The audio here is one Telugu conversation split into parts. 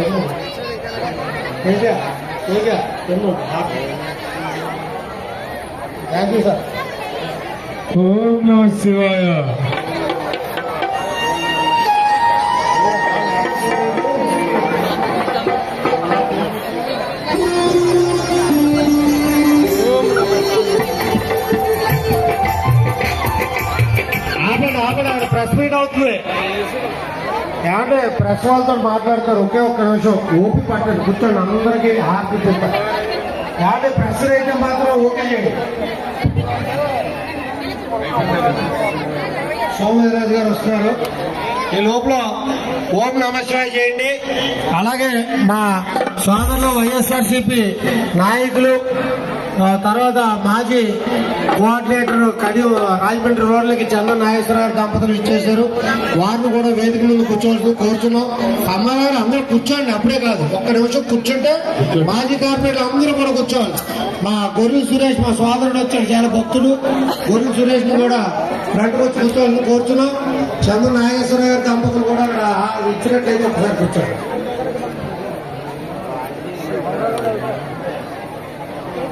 తిను తేజ తేజ తిను థ్యాంక్ యూ సార్ ఓం నమ శివాయ. ఏమంటే ప్రెస్ వాళ్ళతో మాట్లాడతారు ఒకే ఒక్క నిమిషం. ఓపి పట్టండి కూర్చోండి అందరికీ హార్ట్ చెప్తారు ఏమంటే ప్రెస్ అయితే మాత్రం ఓకే చేయండి. సోమవీరాజు గారు వస్తున్నారు. ఈ లోపల ఓం నమస్కారం చేయండి. అలాగే మా సోదరులు వైఎస్ఆర్సీపీ నాయకులు తర్వాత మాజీ కోఆర్డినేటర్ కడి రాజమండ్రి రోడ్లకి చంద్ర నాగేశ్వరరావు దంపతులు ఇచ్చేశారు. వారిని కూడా వేదిక ముందు కూర్చోవాల్సింది కోరుతున్నాం అమ్మగారు అందరూ కూర్చోండి అప్పుడే కాదు. ఒక్క నిమిషం కూర్చుంటే మాజీ కార్పొరేటర్ అందరూ కూడా కూర్చోవాలి. మా గొర్రెల సురేష్ మా సోదరుడు వచ్చాడు చాలా భక్తుడు. గొర్రెల సురేష్ని కూడా ఫ్రంట్ వచ్చి కూర్చోవాలని కోరుతున్నాం చంద్ర నాగేశ్వరరావు గారి దంపతులు కూడా ఇక్కడ ఇచ్చినట్లయితే ఒకసారి కూర్చోండి.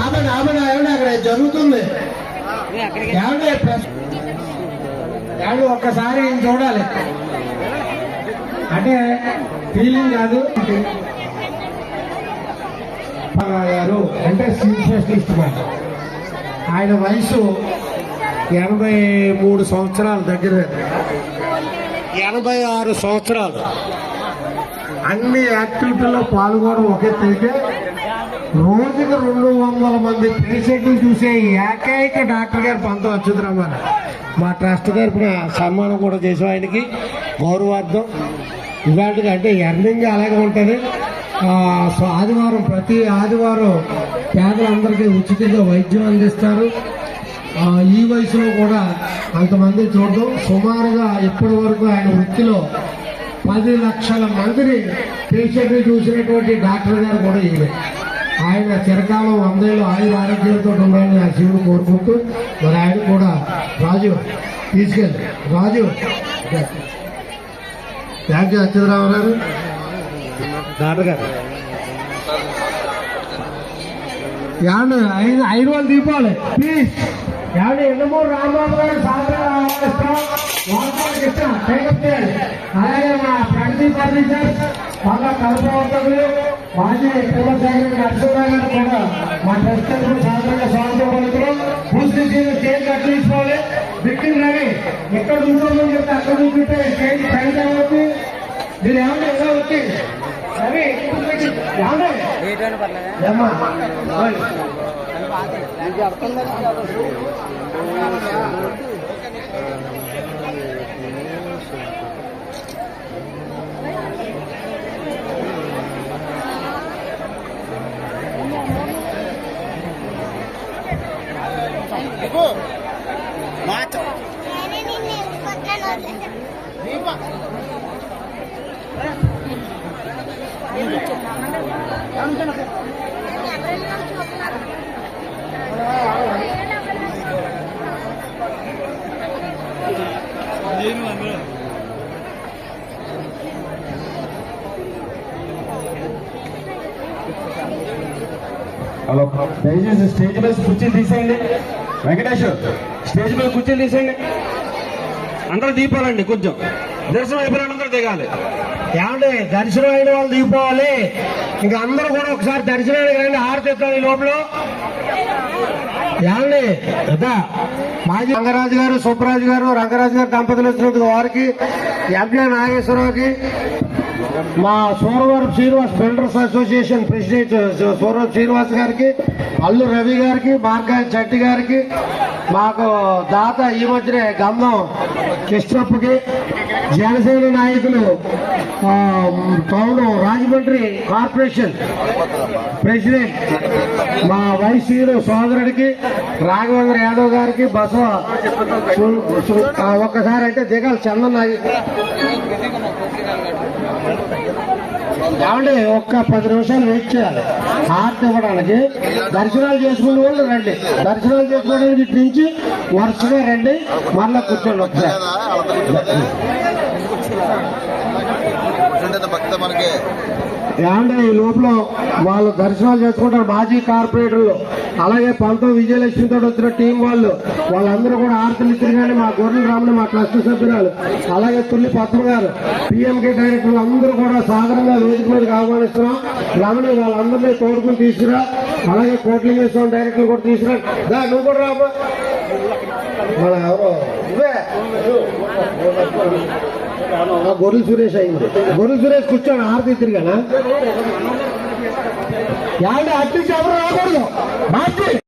ఆమె ఆమె ఏమంటే అక్కడ జరుగుతుంది? ఏమంటే ప్రెస్ ఒక్కసారి చూడాలి. అంటే ఫీలింగ్ కాదు. గారు అంటే చీఫ్ జస్టిస్ ఆయన వయసు ఎనభై మూడు సంవత్సరాల దగ్గర ఎనభై ఆరు సంవత్సరాలు. అన్ని యాక్టివిటీల్లో పాల్గొనడం ఒకే అయితే రోజుకి రెండు వందల మంది పేషెంట్లు చూసే ఏకైక డాక్టర్ గారు పంత అచ్యుతరామారు మా ట్రస్ట్ తరపున సన్మానం కూడా చేసాం ఆయనకి. గౌరవార్థం. ఇవాటికి అంటే ఎర్నింగ్ అలాగే ఉంటుంది. సో ఆదివారం ప్రతి ఆదివారం పేదలందరికీ ఉచితంగా వైద్యం అందిస్తారు. ఈ వయసులో కూడా అంతమంది చూడడం. సుమారుగా ఇప్పటి వరకు ఆయన వృత్తిలో పది లక్షల మందిని పేషెంట్లు చూసినటువంటి డాక్టర్ గారు కూడా ఈయన. ఆయన చిరకాలం వందేళ్ళు ఆయుర ఆరోగ్యంతో ఉండాలని ఆ శివుడు కోరుకుంటూ మరి ఆయన కూడా రాజు తీసుకెళ్ళి. రాజు. థ్యాంక్ యూ అచ్యుతరావు గారు. డాక్టర్ గారు ఏమండి ఐదు ఐదు వాళ్ళు దీపాలి. ప్లీజ్. ఎండమూరు రాంబాబు గారు సాయంత్రం ఆహ్వానిస్తాం వాళ్ళకి ఇష్టం టేకప్ చేయాలి అలాగే మా ప్రగతి ఫర్నిచర్ వాళ్ళ కల్పవర్తకులు మాజీ కులశేఖర నరసింహరావు గారు కూడా మా ట్రస్ట్ తరఫున సాధారణంగా స్వాగతం పలుకుతాం పూర్తి చేసిన స్టేజ్ కట్ విక్టిమ్ రవి ఎక్కడ కూర్చోమని చెప్తే అక్కడ కూర్చుంటే స్టేజ్ పైన అవుతుంది మీరు ఏమంటే ఎలా వచ్చి రవి ఏమంటే ఏమ్మా Macho. Thank. హలో దయచేసి స్టేజ్ మీద కుర్చీలు తీసేయండి. వెంకటేష్ స్టేజ్ మీద కుర్చీలు తీసేయండి. అందరూ దీపాలండి కొంచెం దర్శనం అయిపోయిన అందరూ దిగాలి. ఏమంటే దర్శనం అయిన వాళ్ళు దిగిపోవాలి ఇంకా అందరూ కూడా ఒకసారి దర్శనానికి రండి హారతిస్తాం ఈ లోపల. ఏమండి మాజీ రంగరాజు గారు సుబ్బరాజు గారు రంగరాజు గారు దంపతులు వచ్చినందుకు వారికి ఎంపీ నాగేశ్వరరావుకి మా Suravaram Srinivas builders association president Suravaram Srinivas గారికి అల్లు రవి గారికి మార్గాయ చెట్టి గారికి మాకు దాత ఈ మధ్యనే గంధం కృష్ణప్పకి జనసేన నాయకులు టౌన్ రాజమండ్రి కార్పొరేషన్ ప్రెసిడెంట్. మా వైసీలు సోదరుడికి రాఘవేంద్ర యాదవ్ గారికి బస ఆ, ఒక్కసారి అయితే దిగాలి చందన్ కాబట్టి ఒక్క పది నిమిషాలు వెయిట్ చేయాలి. హార్ట్ ఇవ్వడానికి దర్శనాలు చేసుకునే వాళ్ళు రండి. దర్శనాలు చేసుకోవడానికి ఇటు నుంచి వరుసగా రండి. మళ్ళా కూర్చోండి ఒకసారి. ఏమంటే ఈ లోపల వాళ్ళు దర్శనాలు చేసుకుంటారు మాజీ కార్పొరేటర్లు. అలాగే పంతం విజయలక్ష్మితో వచ్చిన టీం వాళ్ళు. వాళ్ళందరూ కూడా ఆర్తలు ఇచ్చారు కానీ మా గొర్రెల రామని మా ట్రస్ట్ సభ్యురాలు. అలాగే తుల్లి పద్మ గారు పిఎంకే డైరెక్టర్లు అందరూ కూడా సాధారణంగా వేదిక మీదకి ఆహ్వానిస్తున్నాం. రమణి వాళ్ళందరినీ తోడుకుని తీసుకురా. అలాగే కోట్లింగేశ్వరం డైరెక్టర్లు కూడా తీసుకురా. దా, నువ్వు కూడా రాబా మన ఎవరో? గొర్రెల సురేష్ అయింది గొర్రెల సురేష్ కూర్చోండి ఆరతి తిరిగానా యాడ అట్టించి ఎవరు రాకూడదు మార్చి